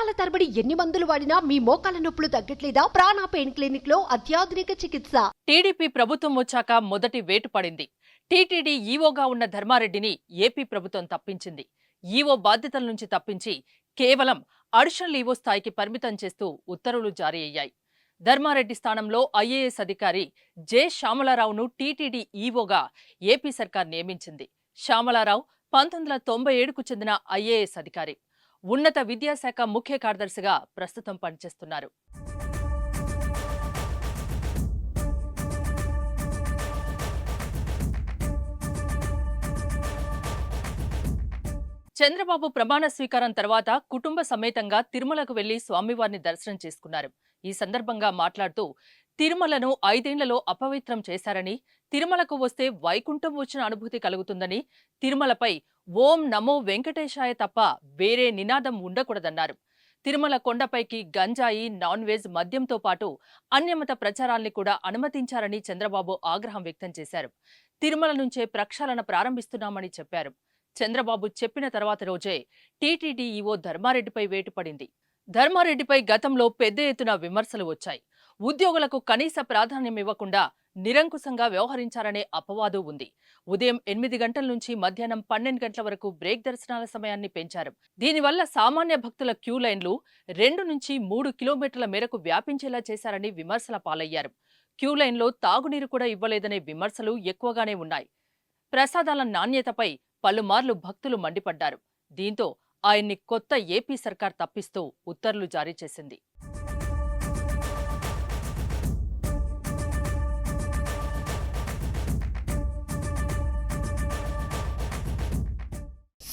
సంవత్సరాల తరబడి ఎన్ని మందులు వాడినా మీ మోకాల నొప్పులు తగ్గట్లేదా? ప్రాణ పెయిన్ క్లినిక్లో అత్యాధునిక చికిత్స. టీడీపీ ప్రభుత్వం వచ్చాక మొదటి వేటు పడింది. టీటీడీ ఈవోగా ఉన్న ధర్మారెడ్డిని ఏపీ ప్రభుత్వం తప్పించింది. ఈవో బాధ్యతల నుంచి తప్పించి కేవలం అడిషనల్ ఈవో స్థాయికి పరిమితం చేస్తూ ఉత్తర్వులు జారీ అయ్యాయి. ధర్మారెడ్డి స్థానంలో ఐఏఎస్ అధికారి జె శ్యామలారావును టీటీడీ ఈవోగా ఏపీ సర్కార్ నియమించింది. శ్యామలారావు పంతొమ్మిది వందల తొంభై ఏడుకు చెందిన ఐఏఎస్ అధికారి. ఉన్నత విద్యాశాఖ ముఖ్య కార్యదర్శిగా ప్రస్తుతం పనిచేస్తున్నారు. చంద్రబాబు ప్రమాణ స్వీకారం తర్వాత కుటుంబ సమేతంగా తిరుమలకు వెళ్ళి స్వామివారిని దర్శనం చేసుకున్నారు. ఈ సందర్భంగా మాట్లాడుతూ తిరుమలను ఐదేళ్ళలో అపవిత్రం చేశారని తిరుమలకు వస్తే వైకుంఠం వచ్చిన అనుభూతి కలుగుతుందని తిరుమలపై ఓం నమో వెంకటేశాయ తప్ప వేరే నినాదం ఉండకూడదన్నారు. తిరుమల కొండపైకి గంజాయి నాన్ వెజ్ మద్యంతో పాటు అన్యమత ప్రచారాల్ని కూడా అనుమతించారని చంద్రబాబు ఆగ్రహం వ్యక్తం చేశారు. తిరుమల నుంచే ప్రక్షాళన ప్రారంభిస్తున్నామని చెప్పారు. చంద్రబాబు చెప్పిన తర్వాత రోజే టీటీడీ ఈవో ధర్మారెడ్డిపై వేటు పడింది ధర్మారెడ్డిపై గతంలో పెద్ద ఎత్తున విమర్శలు వచ్చాయి. ఉద్యోగులకు కనీస ప్రాధాన్యం ఇవ్వకుండా నిరంకుశంగా వ్యవహరించారనే అపవాదు ఉంది. ఉదయం ఎనిమిది గంటల నుంచి మధ్యాహ్నం పన్నెండు గంటల వరకు బ్రేక్ దర్శనాల సమయాన్ని పెంచారు. దీనివల్ల సామాన్య భక్తుల క్యూ లైన్లు రెండు నుంచి మూడు కిలోమీటర్ల మేరకు వ్యాపించేలా చేశారని విమర్శల పాలయ్యారు. క్యూ లైన్లో తాగునీరు కూడా ఇవ్వలేదనే విమర్శలు ఎక్కువగానే ఉన్నాయి. ప్రసాదాల నాణ్యతపై పలుమార్లు భక్తులు మండిపడ్డారు. దీంతో ఆయన్ని కొత్త ఏపీ సర్కార్ తప్పిస్తూ ఉత్తర్వులు జారీ చేసింది.